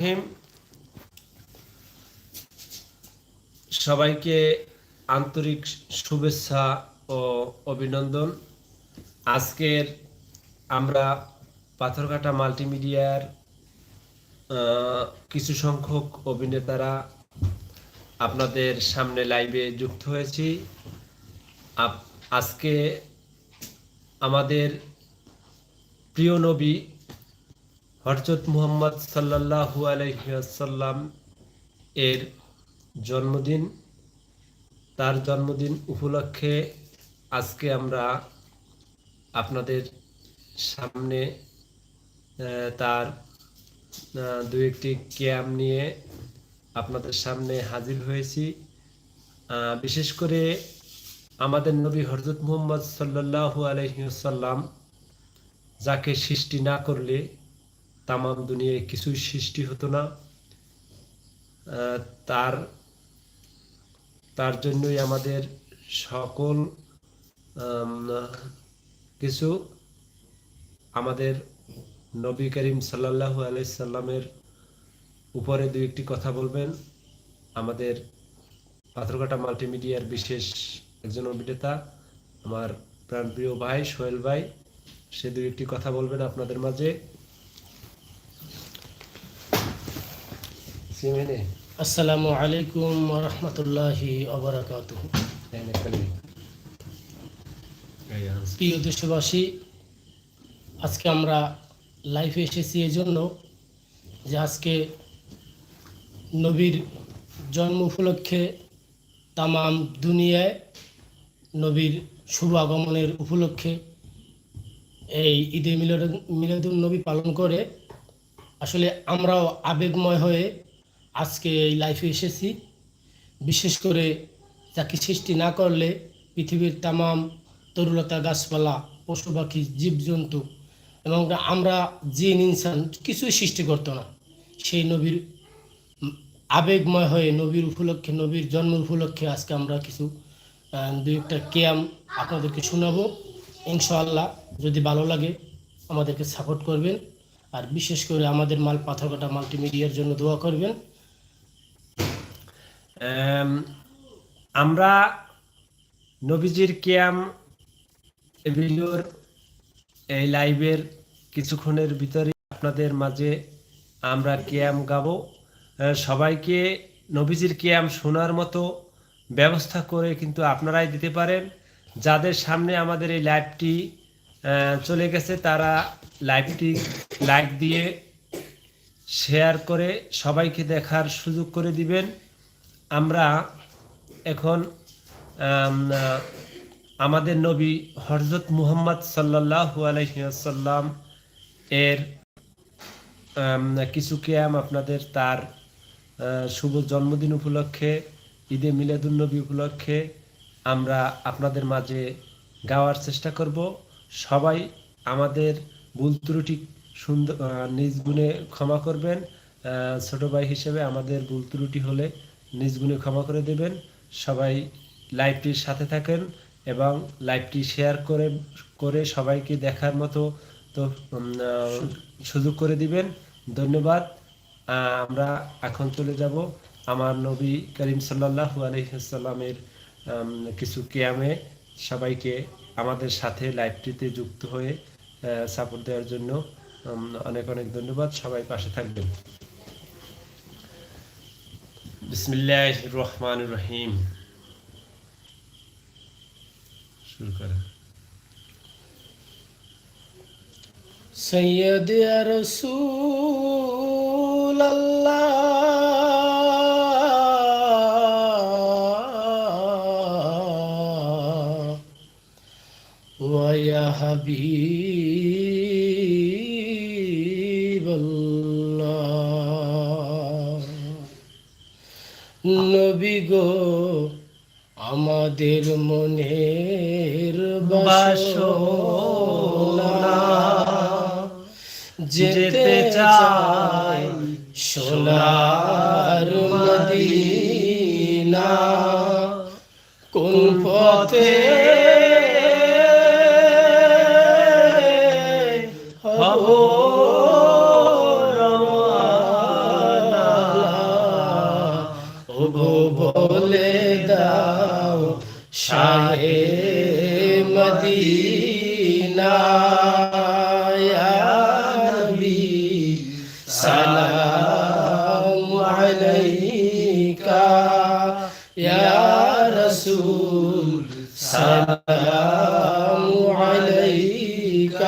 রহিম, সবাইকে আন্তরিক শুভেচ্ছা ও অভিনন্দন। আজকের আমরা পাথরঘাটা মাল্টিমিডিয়ার কিছু সংখ্যক অভিনেতারা আপনাদের সামনে লাইভে যুক্ত হয়েছি। আজকে আমাদের প্রিয় নবী হরজত মুহাম্মদ সাল্লাল্লাহু আলাইসাল্লাম এর জন্মদিন, তার জন্মদিন উপলক্ষে আজকে আমরা আপনাদের সামনে তার দু একটি ক্যাম নিয়ে আপনাদের সামনে হাজির হয়েছি। বিশেষ করে আমাদের নবী হরজত মুহম্মদ সাল্লাল্লাহু আলহিসাল্লাম যাকে সৃষ্টি না করলে তামাম দুনিয়ায় কিছুই সৃষ্টি হতো না। তার তার জন্যই আমাদের সকল কিছু আমাদের নবী করিম সাল্লাল্লাহু আলাইসাল্লামের উপরে দু একটি কথা বলবেন। আমাদের পাথরঘাটা মাল্টিমিডিয়ার বিশেষ একজন অভিনেতা, আমার প্রাণপ্রিয় ভাই সোহেল ভাই, সে দু একটি কথা বলবেন আপনাদের মাঝে। আসসালামু আলাইকুম রহমতুল্লাহি অবরাকাত প্রিয় দেশবাসী আজকে আমরা লাইফে এসেছি এই জন্য যে আজকে নবীর জন্ম উপলক্ষে তামাম দুনিয়ায় নবীর শুভ আগমনের উপলক্ষে এই ঈদে মিলাদ মিলাদুল নবী পালন করে। আসলে আমরাও আবেগময় হয়ে আজকে এই লাইফে এসেছি। বিশেষ করে যাকে সৃষ্টি না করলে পৃথিবীর তামাম তরুলতা গাছপালা পশু পাখি জীবজন্তু এবং আমরা জিন, ইনসান কিছুই সৃষ্টি করতো না। সেই নবীর আবেগময় হয়ে, নবীর উপলক্ষে, নবীর জন্ম উপলক্ষে আজকে আমরা কিছু দু একটা ক্যাম আপনাদেরকে শোনাবো। ইনশাআল্লাহ যদি ভালো লাগে আমাদেরকে সাপোর্ট করবেন। আর বিশেষ করে আমাদের মাল পাথরঘাটা মাল্টিমিডিয়ার জন্য দোয়া করবেন। আমরা নবীজির ক্যাম ভিডিওর এই লাইভের কিছুক্ষণের ভিতরে আপনাদের মাঝে আমরা ক্যাম গাবো। সবাইকে নবীজির ক্যাম শোনার মতো ব্যবস্থা করে কিন্তু আপনারাই দিতে পারেন। যাদের সামনে আমাদের এই লাইভটি চলে গেছে, তারা লাইভটি লাইক দিয়ে শেয়ার করে সবাইকে দেখার সুযোগ করে দিবেন। আমরা এখন আমাদের নবী হরজত মুহাম্মদ সাল্লাল্লাহু আলাইসাল্লাম এর কিছু ক্যাম আপনাদের তার শুভ জন্মদিন উপলক্ষে, ঈদে মিলাদুন্নবী উপলক্ষে আমরা আপনাদের মাঝে গাওয়ার চেষ্টা করব। সবাই আমাদের ভুল ত্রুটি সুন্দর নিজ গুণে ক্ষমা করবেন। ছোট ভাই হিসেবে আমাদের ভুল ত্রুটি হলে নিজ গুণে ক্ষমা করে দেবেন। সবাই লাইভটির সাথে থাকেন এবং লাইভটি শেয়ার করে করে সবাইকে দেখার মতো, তো সুযোগ করে দিবেন। ধন্যবাদ। আমরা এখন চলে যাব আমার নবী করিম সাল্লাল্লাহু আলহিসাল্লামের কিছু কেয়ামে। সবাইকে আমাদের সাথে লাইভটিতে যুক্ত হয়ে সাপোর্ট দেওয়ার জন্য অনেক অনেক ধন্যবাদ। সবাই পাশে থাকবেন। বিসমিল্লাহ রহমান রহিম শুরু করেন সৈয়দ রসুল ওয়া হাবিবাল্লাহ নবী গো আমাদের মনের বাসনা। যেতে চাই সোনার মদিনা। কোন পথে السلام عليك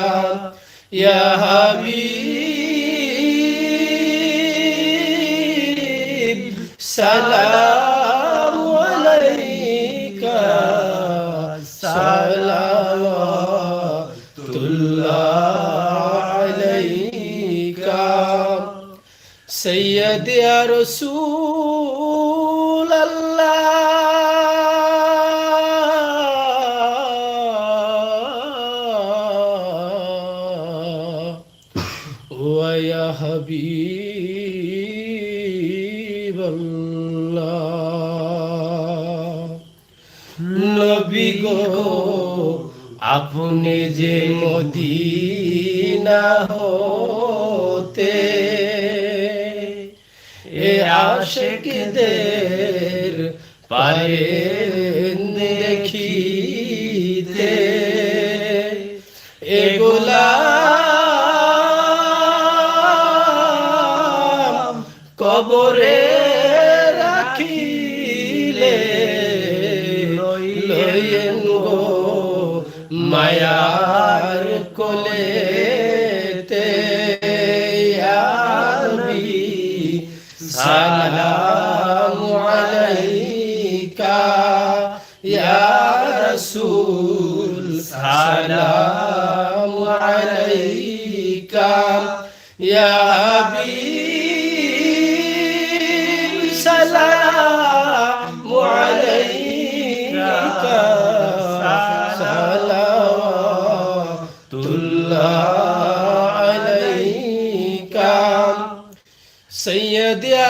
يا حبيب. سلام عليك. سلام الله عليك. سيدي يا رسول ويا حبيب الله নবী গো আপনি যে মদিনা হতে এ আশেকদের পারে দেখিতে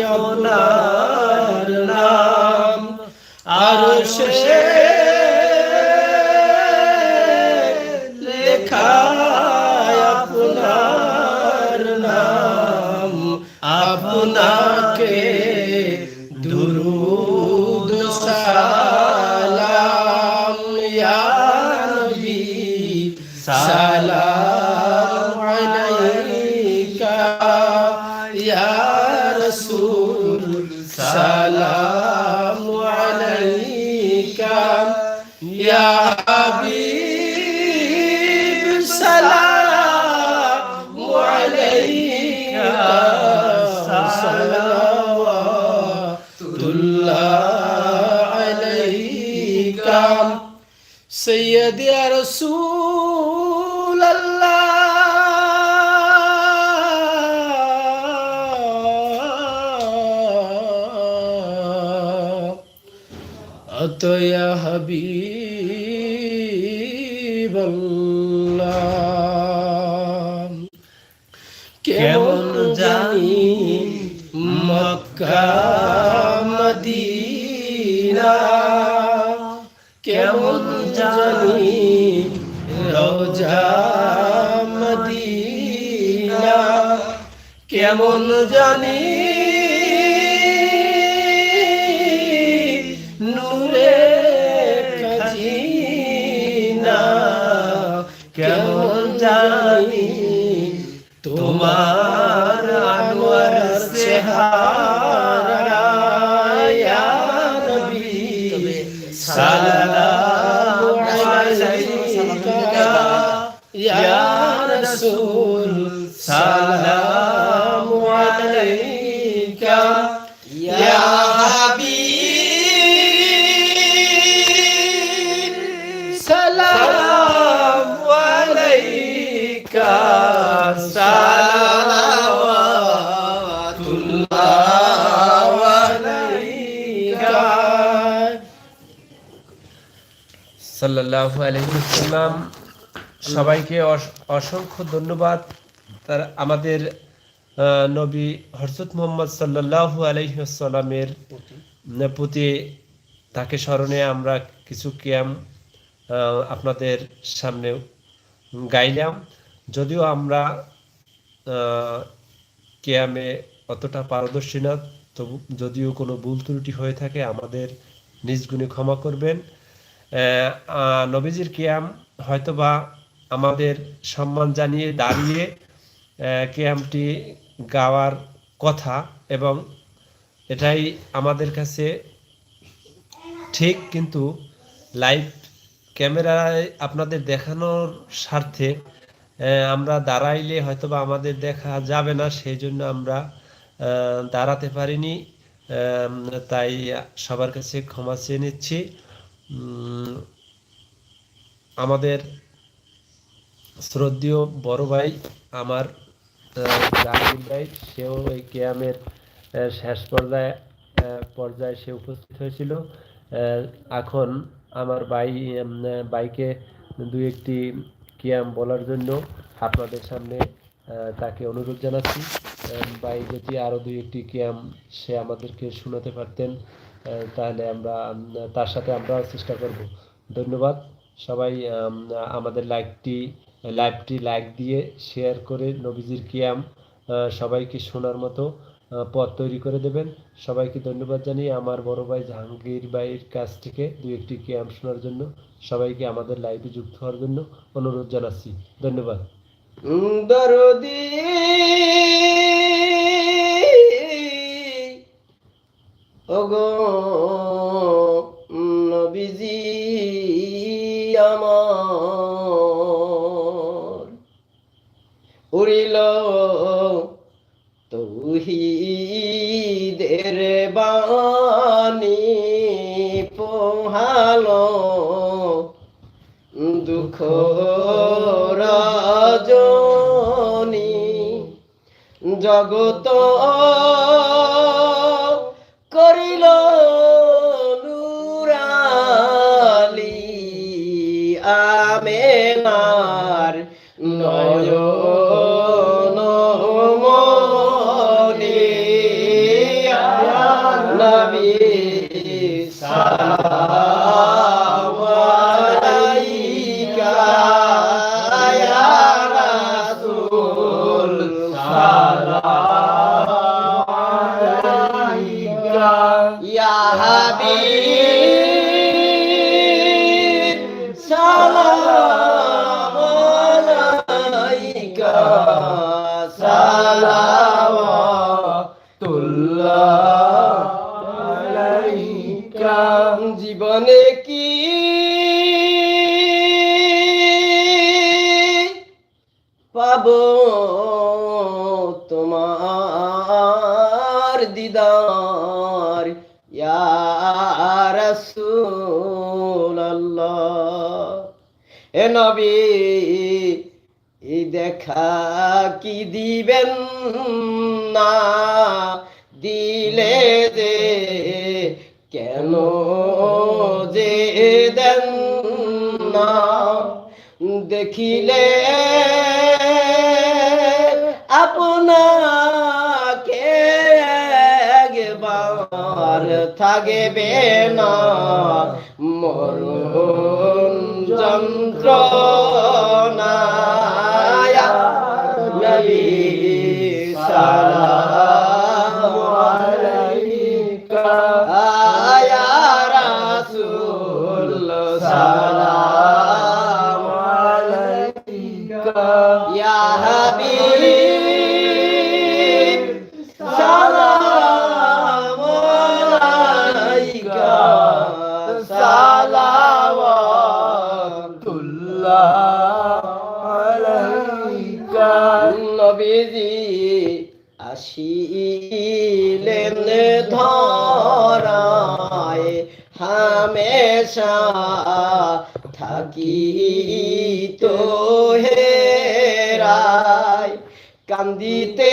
আপনার নাম আর সে লেখা আপনার নাম। আপনাকে দুরুদ সালাম ইয়া নবী সালাম। حبيب سلام عليك صلوات الله عليك. سيدي يا رسول বললাম কেমন জানি মক্কা মদিনা। কেমন জানি রোজা মদিনা। কেমন জানি আলাইকা ইয়া রাসূল সালামু সাল্লাল্লাহু আলাইহি ওয়াসাল্লাম, সবাইকে অস- অসংখ্য ধন্যবাদ। তার, আমাদের নবী হযরত মোহাম্মদ সাল্লাল্লাহু আলাইহি ওয়াসাল্লামের প্রতি তাকে স্মরণে আমরা কিছু ক্যাম আপনাদের সামনে গাইলাম। যদিও আমরা ক্যামে অতটা পারদর্শী না, তবু যদিও কোনো ভুল ত্রুটি হয়ে থাকে, আমাদের নিজ গুণে ক্ষমা করবেন। নবীজির কিয়াম হয়তোবা আমাদের সম্মান জানিয়ে, দাঁড়িয়ে কিয়ামটি গাওয়ার কথা এবং এটাই আমাদের কাছে ঠিক, কিন্তু লাইভ ক্যামেরায় আপনাদের দেখানোর স্বার্থে আমরা দাঁড়াইলে হয়তোবা আমাদের দেখা যাবে না, সেই জন্য আমরা দাঁড়াতে পারিনি। তাই সবার কাছে ক্ষমা চেয়ে নিচ্ছি। আমাদের শ্রদ্ধীয় বড় ভাই আমার জাহাঙ্গীর ভাই, সেও এই ক্যামের শেষ পর্যায়ে পর্যায়ে সে উপস্থিত হয়েছিল। এখন আমার ভাই বাইকে দু একটি কিয়াম বলার জন্য আপনাদের সামনে তাকে অনুরোধ জানাচ্ছি। ভাই যদি আরও দুই একটি কিয়াম সে আমাদেরকে শোনাতে পারতেন। তাহলে আমরা তার সাথে আমরা চেষ্টা করব। ধন্যবাদ। সবাই আমাদের লাইকটি, লাইভটি লাইক দিয়ে শেয়ার করে নবীজির কিয়াম সবাইকে শোনার মতো পথ তৈরি করে দেবেন। সবাইকে ধন্যবাদ জানিয়ে আমার বড় ভাই জাহাঙ্গীর ভাইয়ের কাছ থেকে দু একটি কিয়াম শোনার জন্য সবাইকে আমাদের লাইভে যুক্ত হওয়ার জন্য অনুরোধ জানাচ্ছি। ধন্যবাদ। দরদি। ওগো নবীজি আমার। উড়িল তৌহিদের বাণী পোহালো। দুঃখ রাজনী জগত também পাব তোমার দিদার রাসূলুল্লাহ। এ নবী দেখা কি দিবেন? থাকবে না। মরণ যন্ত্রণা নবী সালাম হামেশা থাকি তো হেরায় কান্দিতে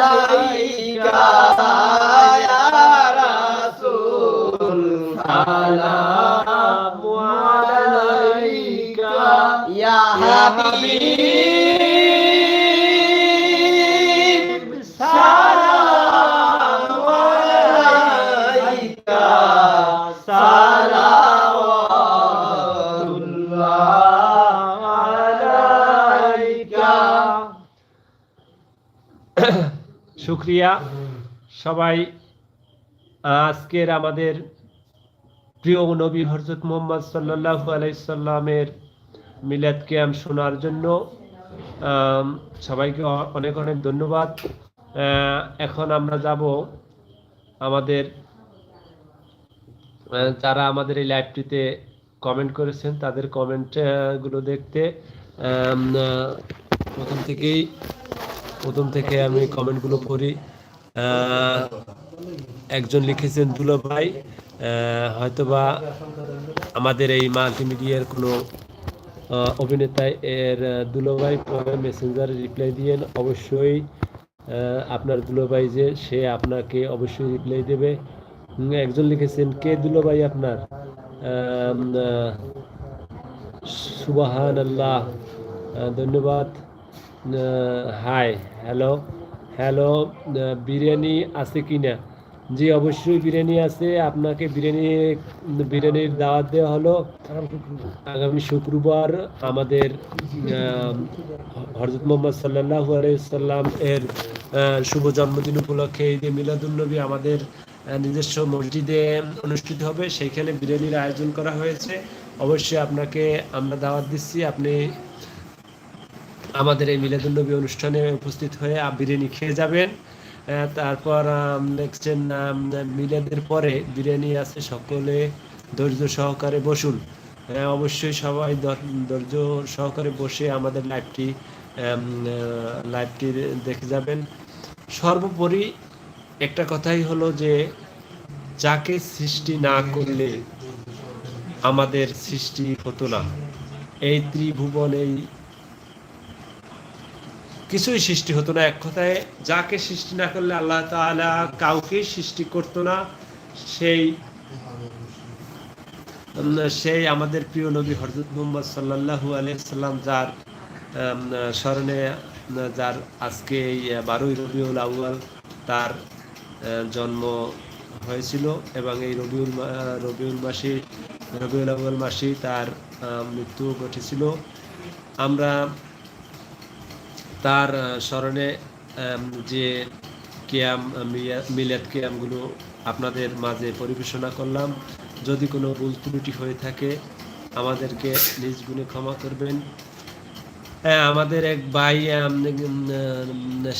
আলাইকা ইয়া রাসূল সালাম আলাইকা ইয়া শুক্রিয়া সবাই, আজকের আমাদের প্রিয় নবী হরজত মোহাম্মদ সাল্লাহ আলাইসাল্লামের মিলাদ ক্যাম্প শোনার জন্য সবাইকে অনেক অনেক ধন্যবাদ। এখন আমরা যাব আমাদের যারা আমাদের এই লাইভটিতে কমেন্ট করেছেন, তাদের কমেন্টগুলো দেখতে। প্রথম থেকেই প্রথম থেকে আমি কমেন্টগুলো পড়ি। একজন লিখেছেন দুলো ভাই হয়তোবা আমাদের এই মাল্টিমিডিয়ার কোনো অভিনেতা এর আহ, দুলো ভাই পরে মেসেঞ্জারে রিপ্লাই দিয়েন। অবশ্যই আপনার দুলো ভাই যে সে আপনাকে অবশ্যই রিপ্লাই দেবে। একজন লিখেছেন কে দুলো ভাই আপনার? সুবাহান আল্লাহ ধন্যবাদ। হাই হ্যালো হ্যালো বিরিয়ানি আছে কি না জি, অবশ্যই বিরিয়ানি আছে। আপনাকে বিরিয়ানি, বিরিয়ানির দাওয়াত দেওয়া হলো আগামী শুক্রবার আমাদের হরজত মোহাম্মদ সাল্লাহ সাল্লাম এর শুভ জন্মদিন উপলক্ষে ঈদ মিলাদুলনবী আমাদের নিজস্ব মসজিদে অনুষ্ঠিত হবে। সেইখানে বিরিয়ানির আয়োজন করা হয়েছে। অবশ্যই আপনাকে আমরা দাওয়াত দিচ্ছি। আপনি আমাদের এই মিলাদুলনবী অনুষ্ঠানে উপস্থিত হয়ে বিরিয়ানি খেয়ে যাবেন। তারপর দেখছেন মিলাদের পরে বিরিয়ানি আছে, সকলে ধৈর্য সহকারে বসুন। অবশ্যই সবাই ধৈর্য সহকারে বসে আমাদের লাইভটি লাইভটি দেখে যাবেন। সর্বোপরি একটা কথাই হলো যে, যাকে সৃষ্টি না করলে আমাদের সৃষ্টি হতো না। এই ত্রিভুবন, এই কিছুই সৃষ্টি হতো না। এক কথায়, যাকে সৃষ্টি না করলে আল্লাহ তাআলা কাউকে সৃষ্টি করতো না। সেই সেই আমাদের প্রিয় নবী হরজত মোহাম্মদ সাল্লাল্লাহু আলাইহি সাল্লাম, যার স্মরণে যার আজকে এই বারোই রবিউল আউয়াল তার জন্ম হয়েছিল এবং এই রবিউল রবিউল মাসি, রবিউল আউয়াল মাসেই তার মৃত্যু ঘটেছিল। আমরা তার স্মরণে যে কেয়াম মিলাদ কেয়ামগুলো আপনাদের মাঝে পরিবেশনা করলাম। যদি কোনো ভুল ত্রুটি হয়ে থাকে, আমাদেরকে নিজ গুণে ক্ষমা করবেন। হ্যাঁ আমাদের এক ভাই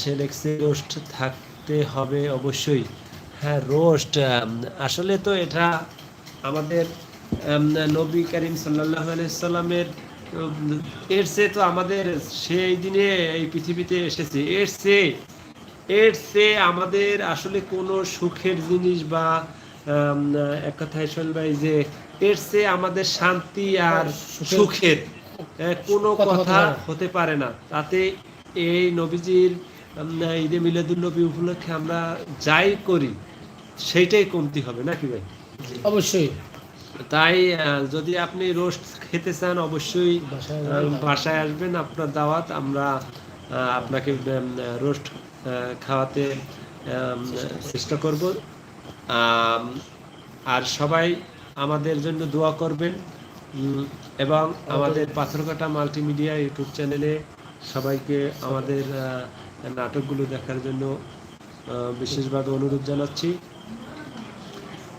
সে লেখছে রোস্ট থাকতে হবে অবশ্যই। হ্যাঁ রোস্ট আসলে তো এটা আমাদের নবী করিম সাল্লাহ সাল্লামের এর চেয়ে তো আমাদের সেই দিনে এই পৃথিবীতে এসেছে। এর চেয়ে এর চেয়ে আমাদের আসলে কোনো সুখের জিনিস বা এক কথায় শোন ভাই যে এর চেয়ে আমাদের শান্তি আর সুখের কোনো কথা হতে পারে না। হতে পারে না। তাতে এই নবীজির ঈদে মিলাদুল নবী উপলক্ষে আমরা যাই করি সেইটাই কমতি হবে নাকি ভাই? অবশ্যই। তাই যদি আপনি রোস্ট খেতে চান অবশ্যই বাসায় আসবেন। আপনার দাওয়াত আমরা আপনাকে রোস্ট খাওয়াতে চেষ্টা করব। আর সবাই আমাদের জন্য দোয়া করবেন। এবং আমাদের পাথরকাটা মাল্টিমিডিয়া ইউটিউব চ্যানেলে সবাইকে আমাদের নাটকগুলো দেখার জন্য বিশেষভাবে অনুরোধ জানাচ্ছি।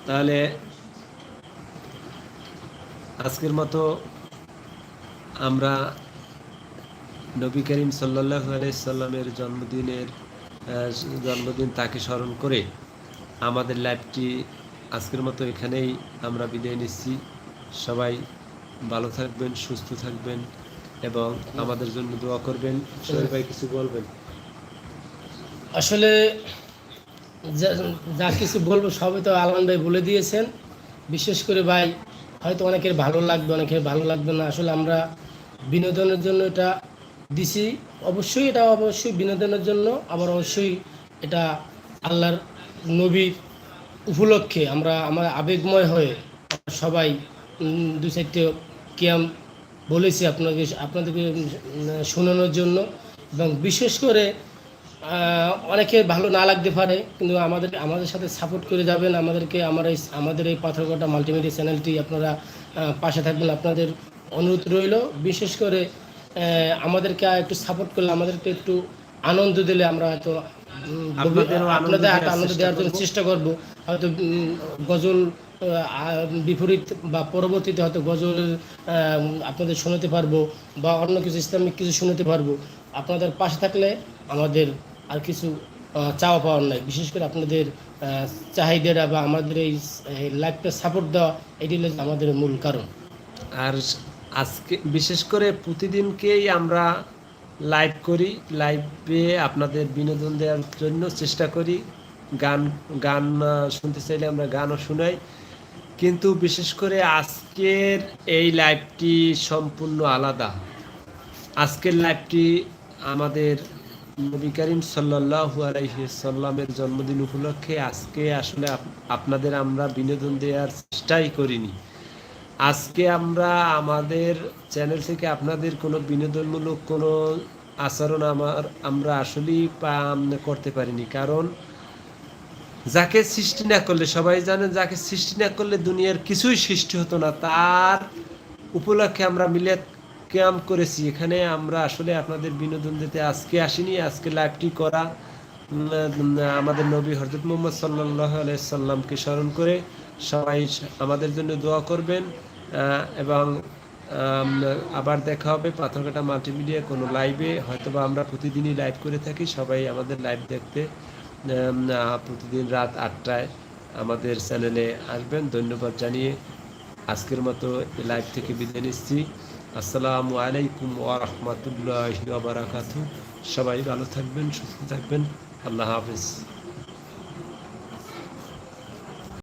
তাহলে আজকের মতো আমরা নবী করিম সাল্লাহ সাল্লামের জন্মদিনের জন্মদিন তাকে স্মরণ করে আমাদের লাইভটি আজকের মতো এখানেই আমরা বিদায় নিচ্ছি। সবাই ভালো থাকবেন, সুস্থ থাকবেন এবং আমাদের জন্য দোয়া করবেন। ভাই, কিছু বলবেন? আসলে যা কিছু বলব সবই তো আলমান ভাই বলে দিয়েছেন। বিশেষ করে ভাই হয়তো অনেকের ভালো লাগবে, অনেকের ভালো লাগবে না। আসলে আমরা বিনোদনের জন্য এটা দিছি। অবশ্যই এটা অবশ্যই বিনোদনের জন্য, আবার অবশ্যই এটা আল্লাহর নবীর উপলক্ষে আমরা, আমার আবেগময় হয়ে সবাই দু চারটে কিয়াম বলেছি আপনাকে, আপনাদেরকে শোনানোর জন্য। এবং বিশেষ করে আহ, অনেকে ভালো না লাগতে পারে কিন্তু আমাদের আমাদের সাথে সাপোর্ট করে যাবেন। আমাদেরকে আমার এই আমাদের এই পাথরঘাটা মাল্টিমিডিয়া চ্যানেলটি আপনারা পাশে থাকবেন। আপনাদের অনুরোধ রইল বিশেষ করে আমাদেরকে একটু সাপোর্ট করলে আমাদেরকে একটু আনন্দ দিলে আমরা হয়তো আপনাদের হাতে আনন্দ দেওয়ার জন্য চেষ্টা করব। হয়তো গজল বিপরীত বা পরবর্তীতে হয়তো গজল আপনাদের শোনাতে পারব বা অন্য কিছু ইসলামিক কিছু শোনাতে পারব। আপনাদের পাশে থাকলে আমাদের আর কিছু চাওয়া পাওয়ার নাই। বিশেষ করে আপনাদের চাহিদাটা বা আমাদের এই লাইফটা সাপোর্ট দেওয়া, এটি হলো আমাদের মূল কারণ। আর আজকে, বিশেষ করে প্রতিদিনকেই আমরা লাইভ করি। লাইভে আপনাদের বিনোদন দেওয়ার জন্য চেষ্টা করি। গান গান শুনতে চাইলে আমরা গানও শোনাই। কিন্তু বিশেষ করে আজকের এই লাইভটি সম্পূর্ণ আলাদা। আজকের লাইভটি আমাদের নবী করিম সাল্লাহু আলাইহি সাল্লামের জন্মদিন উপলক্ষে আজকে আসলে আপনাদের আমরা বিনোদন দেওয়ার চেষ্টাই করিনি। আজকে আমরা আমাদের চ্যানেল থেকে আপনাদের কোনো বিনোদনমূলক কোনো আচরণ আমার, আমরা আসলেই করতে পারিনি। কারণ যাকে সৃষ্টি না করলে, সবাই জানেন যাকে সৃষ্টি না করলে দুনিয়ার কিছুই সৃষ্টি হতো না, তার উপলক্ষে আমরা মিলে ক্যাম করেছি। এখানে আমরা আসলে আপনাদের বিনোদন দিতে আজকে আসিনি। আজকে লাইভটি করা আমাদের নবী হজরত মোহাম্মদ সাল্লাহ সাল্লামকে স্মরণ করে সবাই আমাদের জন্য দোয়া করবেন। এবং আবার দেখা হবে পাথরঘাটা মাল্টিমিডিয়া কোনো লাইভে হয়তো বা আমরা প্রতিদিনই লাইভ করে থাকি, সবাই আমাদের লাইভ দেখতে। প্রতিদিন রাত আটটায় আমাদের চ্যানেলে আসবেন। ধন্যবাদ জানিয়ে আজকের মতো লাইভ থেকে বিদায় নিচ্ছি। আসসালামু আলাইকুম ওয়া রাহমাতুল্লাহি ওয়া বারাকাতুহু সবাই ভালো থাকবেন সুস্থ থাকবেন আল্লাহ হাফেজ